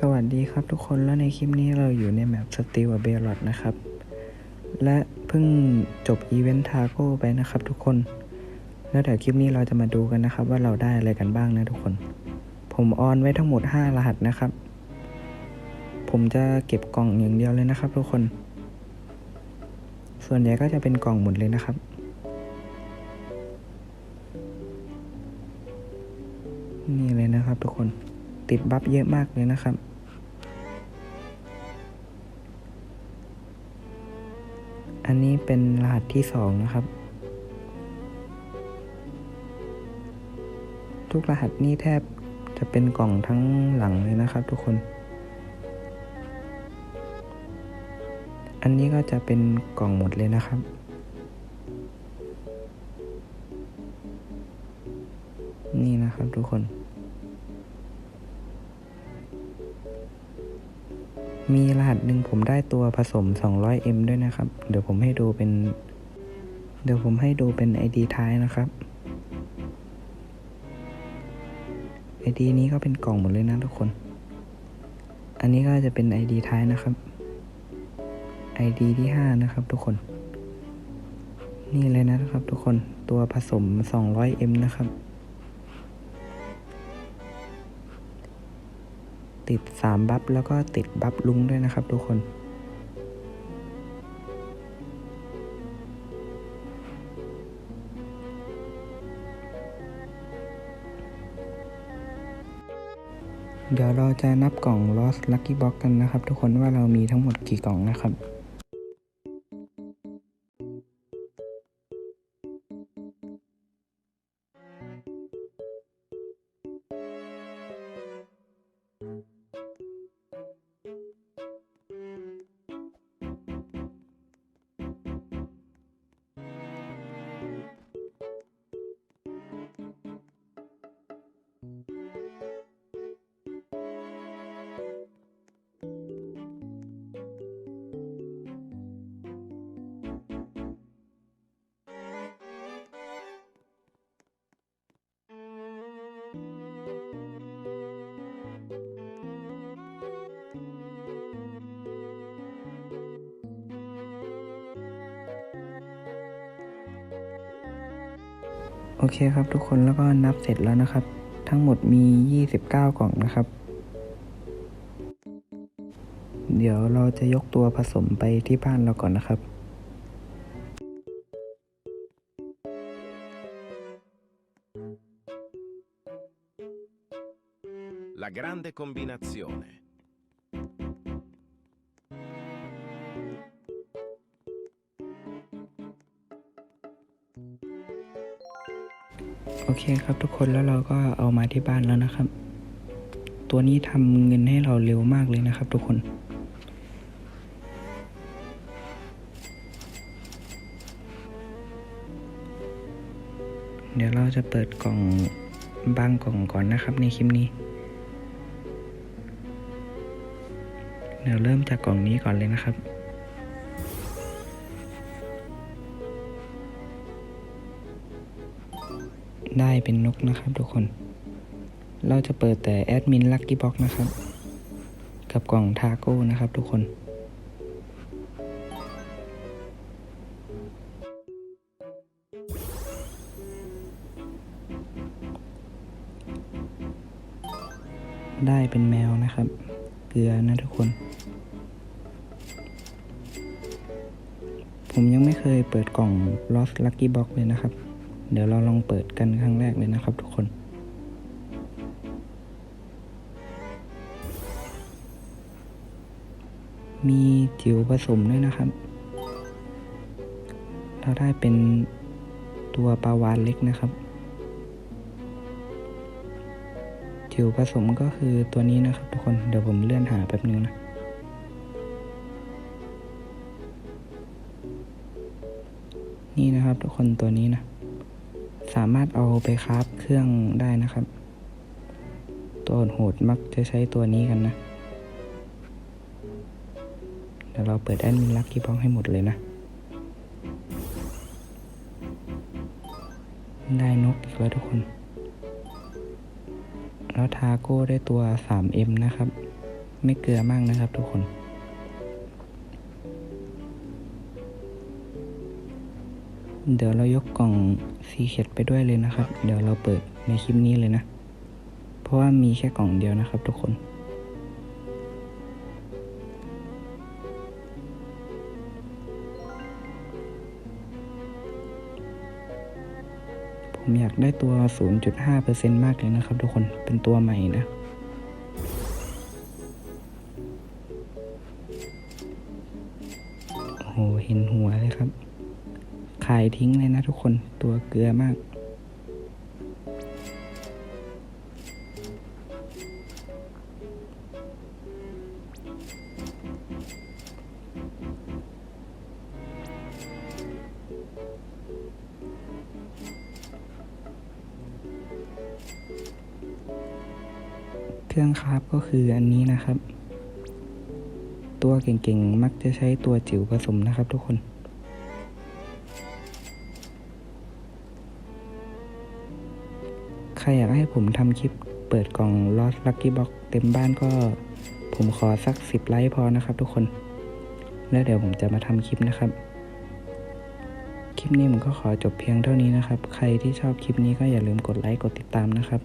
สวัสดีครับทุกคนแล้วในคลิปนี้เราอยู่ในแมปสตีวเบลอดนะครับ และเพิ่งจบอีเวนต์ทาโก้ไปนะครับทุกคน แล้วเดี๋ยวคลิปนี้เราจะมาดูกันนะครับ ว่าเราได้อะไรกันบ้างนะทุกคน ผมออนไว้ทั้งหมด 5 รหัสนะครับ ผมจะเก็บกล่องอย่างเดียวเลยนะครับ ทุกคน ส่วนใหญ่ก็จะเป็นกล่องหมดเลยนะครับนี่เลยนะครับทุกคน ติดบัฟเยอะมากเลยนะครับ อันนี้เป็นรหัสที่สองนะครับ ทุกรหัสนี่แทบจะเป็นกล่องทั้งหลังเลยนะครับทุกคน อันนี้ก็จะเป็นกล่องหมดเลยนะครับนี่นะครับทุกคน มีรหัสหนึ่งผมได้ตัวผสม 200M ด้วยนะครับ เดี๋ยวผมให้ดูเป็น เดี๋ยวผมให้ดูเป็น ID ท้ายนะครับ ID นี้ก็เป็นกล่องหมดเลยนะทุกคน อันนี้ก็จะเป็น ID ท้ายนะครับ ID ที่ 5 นะครับทุกคน นี่เลยนะครับทุกคน ตัวผสม 200M นะครับ ติด 3 บัฟแล้วก็ติดบัฟลุงด้วยนะครับทุกคน เดี๋ยวเราจะนับกล่อง Lost Lucky Box กันนะครับ ทุกคนว่าเรามีทั้งหมดกี่กล่องนะครับ โอเคครับทุกคนแล้วก็นับเสร็จแล้วนะครับ ทั้งหมดมี 29 กล่องนะครับ เดี๋ยวเราจะยกตัวผสมไปที่บ้านเราก่อนนะครับ La grande combinazione. โอเคครับทุกคนแล้วเราก็เอามาที่บ้านแล้วนะครับ ตัวนี้ทำเงินให้เราเร็วมากเลยนะครับ ทุกคนเดี๋ยวเราจะเปิดกล่องบางกล่องก่อนนะครับในคลิปนี้ เดี๋ยวเริ่มจากกล่องนี้ก่อนเลยนะครับ ได้เป็นนกนะครับทุกคน เราจะเปิดแต่แอดมินลักกี้บ็อกนะครับ กับกล่องทาโก้นะครับทุกคนได้เป็นแมวนะครับ เกลือนะทุกคน ผมยังไม่เคยเปิดกล่อง Lost Lucky Box เลยนะครับ เดี๋ยวเราลองเปิดกันครั้งแรกเลยนะครับทุกคน มีจิ๋วผสมด้วยนะครับ เราได้เป็นตัวปลาวานเล็กนะครับ จิ๋วผสมก็คือตัวนี้นะครับทุกคน เดี๋ยวผมเลื่อนหาแป๊บนึงนะนี่นะครับทุกคนตัวนี้นะ สามารถเอาไปคราฟเครื่องได้นะครับ ตัวโหดมักจะใช้ตัวนี้กันนะเดี๋ยวเราเปิดแอดมินลักกี้บ็อกให้หมดเลยนะ ได้นกอีกแล้วทุกคน แล้วทาโก้ได้ตัว 3M นะครับ ไม่เกลือมากนะครับทุกคน เดี๋ยวเรายกกล่องซีเ e ดไปด้วยเลยนะครับ เดี๋ยวเราเปิดในคลิปนี้เลยนะ เพราะว่ามีแค่กล่องเดียวนะครับทุกคนผมอยากได้ตัว 0.5%มากเลยนะครับทุกคน เป็นตัวใหม่นะ ทิ้งเลยนะทุกคนตัวเกลือมาก เครื่องคราฟก็คืออันนี้นะครับ ตัวเก่งๆ มักจะใช้ตัวจิ๋วผสมนะครับทุกคน ใครอยากให้ผมทำคลิปเปิดกล่องลอสลักกี้บ็อกเต็มบ้านก็ ผมขอสักสิบไลค์พอนะครับทุกคน แล้วเดี๋ยวผมจะมาทำคลิปนะครับ คลิปนี้ผมก็ขอจบเพียงเท่านี้นะครับ ใครที่ชอบคลิปนี้ก็อย่าลืมกดไลค์กดติดตามนะครับ